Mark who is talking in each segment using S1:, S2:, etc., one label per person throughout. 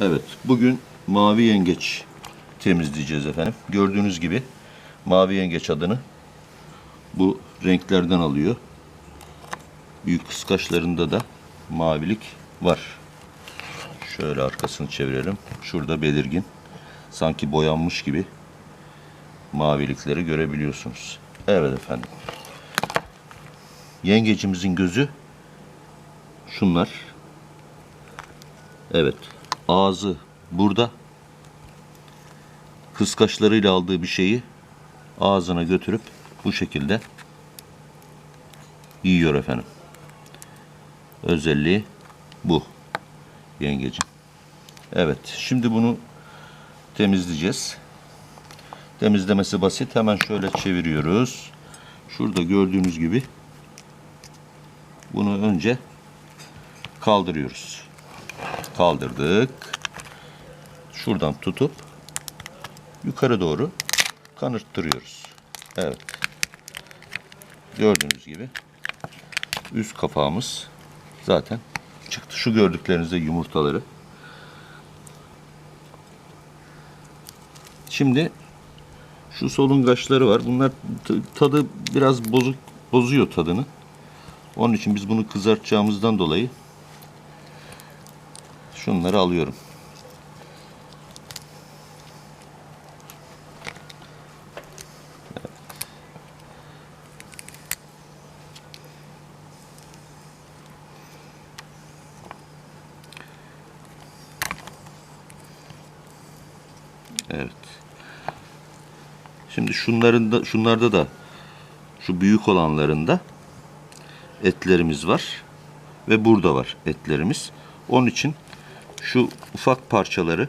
S1: Evet, bugün mavi yengeç temizleyeceğiz efendim. Gördüğünüz gibi mavi yengeç adını bu renklerden alıyor. Büyük kıskaçlarında da mavilik var. Şöyle arkasını çevirelim. Şurada belirgin. Sanki boyanmış gibi mavilikleri görebiliyorsunuz. Evet efendim. Yengecimizin gözü şunlar. Evet. Ağzı burada. Kıskaçlarıyla aldığı bir şeyi ağzına götürüp bu şekilde yiyor efendim. Özelliği bu yengecim. Evet. Şimdi bunu temizleyeceğiz. Temizlemesi basit. Hemen şöyle çeviriyoruz. Şurada gördüğünüz gibi bunu önce kaldırıyoruz. Kaldırdık. Şuradan tutup yukarı doğru kanırttırıyoruz. Evet. Gördüğünüz gibi üst kapağımız zaten çıktı. Şu gördükleriniz de yumurtaları. Şimdi şu solungaçları var. Bunlar tadı biraz bozuk bozuyor tadını. Onun için biz bunu kızartacağımızdan dolayı şunları alıyorum. Evet. Şimdi şunların da şunlarda da şu büyük olanlarında etlerimiz var ve burada var etlerimiz. Onun için şu ufak parçaları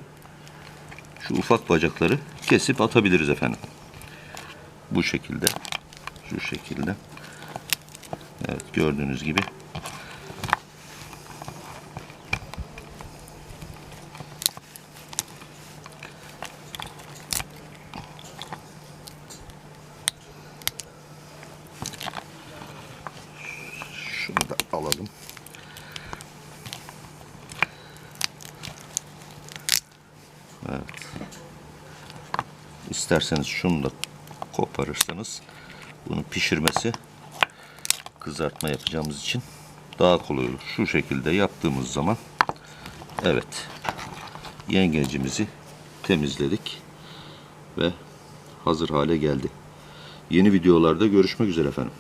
S1: şu ufak bacakları kesip atabiliriz efendim. Bu şekilde. Şu şekilde. Evet gördüğünüz gibi. Şunu da alalım. Evet. İsterseniz şunu da koparırsanız bunu pişirmesi kızartma yapacağımız için daha kolay olur. Şu şekilde yaptığımız zaman evet yengecimizi temizledik ve hazır hale geldi. Yeni videolarda görüşmek üzere efendim.